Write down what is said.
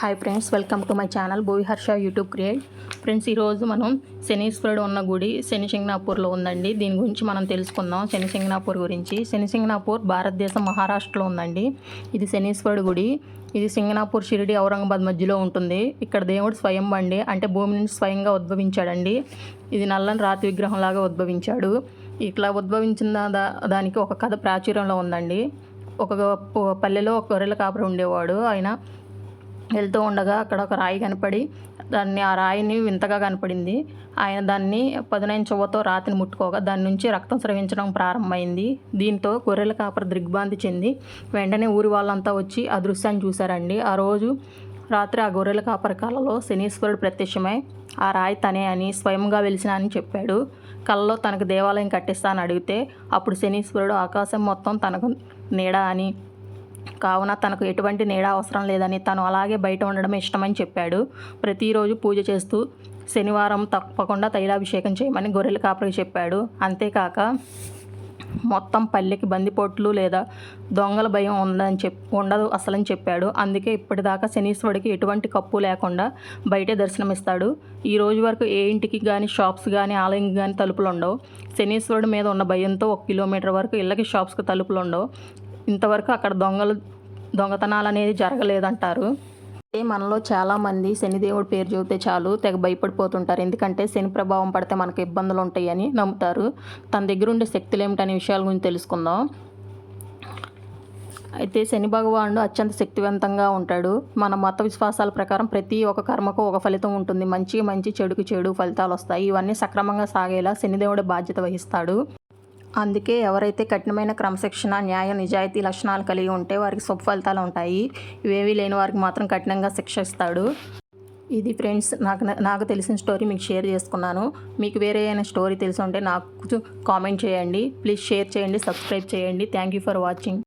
Hi friends welcome to my channel Bhuvi Harsha YouTube create friends ఈరోజు మనం శనీశ్వరుడు ఉన్న గుడి శనిసింగనాపూర్లో ఉందండి. దీని గురించి మనం తెలుసుకుందాం. శనిసింగనాపూర్ గురించి. శనిసింగనాపూర్ భారతదేశం మహారాష్ట్రలో ఉందండి. ఇది శనీశ్వరుడు గుడి. ఇది సింగనాపూర్ షిరిడి ఔరంగాబాద్ మధ్యలో ఉంటుంది. ఇక్కడ దేవుడు స్వయం బండి అంటే భూమి నుంచి స్వయంగా ఉద్భవించాడండి. ఇది నల్లని రాతి విగ్రహంలాగా ఉద్భవించాడు. ఇట్లా ఉద్భవించిన దా దానికి ఒక కథ ప్రాచుర్యంలో ఉందండి. ఒక పల్లెలో ఒక గొర్రెల కాపరి ఉండేవాడు. ఆయన వెళ్తూ ఉండగా అక్కడ ఒక రాయి కనపడి దాన్ని ఆ రాయిని వింతగా కనపడింది. ఆయన దాన్ని పదునైన చువ్వతో రాతిని ముట్టుకోగా దాని నుంచి రక్తం స్రవించడం ప్రారంభమైంది. దీంతో గొర్రెల కాపరి దిగ్భ్రాంతి చెంది వెంటనే ఊరి వాళ్ళంతా వచ్చి ఆ దృశ్యాన్ని చూశారండి. ఆ రోజు రాత్రి ఆ గొర్రెల కాపరి కళలో శనీశ్వరుడు ప్రత్యక్షమై ఆ రాయి తనే అని స్వయంగా వెలిసిన అని చెప్పాడు. కళ్ళలో తనకు దేవాలయం కట్టిస్తా అని అడిగితే అప్పుడు శనీశ్వరుడు ఆకాశం మొత్తం తనకు నీడ అని కావున తనకు ఎటువంటి నీడ అవసరం లేదని తను అలాగే బయట ఉండడం ఇష్టమని చెప్పాడు. ప్రతిరోజు పూజ చేస్తూ శనివారం తప్పకుండా తైలాభిషేకం చేయమని గొర్రెల కాపరికి చెప్పాడు. అంతేకాక మొత్తం పల్లెకి బందిపోట్లు లేదా దొంగల భయం ఉందని చెప్ ఉండదు అసలని చెప్పాడు. అందుకే ఇప్పటిదాకా శనీశ్వరుడికి ఎటువంటి కప్పు లేకుండా బయటే దర్శనమిస్తాడు. ఈ రోజు వరకు ఏ ఇంటికి కానీ షాప్స్ కానీ ఆలయంకి కానీ తలుపులు ఉండవు శనీశ్వరుడి మీద ఉన్న భయంతో ఒక కిలోమీటర్ వరకు ఇళ్ళకి షాప్స్కి తలుపులు ఉండవు ఇంతవరకు అక్కడ దొంగలు దొంగతనాలు అనేది జరగలేదంటారు. అయితే మనలో చాలామంది శనిదేవుడి పేరు చెబితే చాలు తెగ భయపడిపోతుంటారు. ఎందుకంటే శని ప్రభావం పడితే మనకు ఇబ్బందులు ఉంటాయని నమ్ముతారు. తన దగ్గర ఉండే శక్తులు ఏమిటనే విషయాల గురించి తెలుసుకుందాం. అయితే శని భగవానుడు అత్యంత శక్తివంతంగా ఉంటాడు. మన మత విశ్వాసాల ప్రకారం ప్రతి ఒక్క కర్మకు ఒక ఫలితం ఉంటుంది. మంచి మంచి చెడుకు చెడు ఫలితాలు వస్తాయి ఇవన్నీ సక్రమంగా సాగేలా శనిదేవుడు బాధ్యత వహిస్తాడు. అందుకే ఎవరైతే కఠినమైన క్రమశిక్షణ న్యాయ నిజాయితీ లక్షణాలు కలిగి ఉంటే వారికి సుఫలితాలు ఉంటాయి. ఇవేవీ లేని వారికి మాత్రం కఠినంగా శిక్షిస్తాడు. ఇది ఫ్రెండ్స్ నాకు నాకు తెలిసిన స్టోరీ మీకు షేర్ చేసుకున్నాను. మీకు వేరే అయినా స్టోరీ తెలిసి ఉంటే నాకు కామెంట్ చేయండి. ప్లీజ్ షేర్ చేయండి సబ్స్క్రైబ్ చేయండి. Thank you for watching.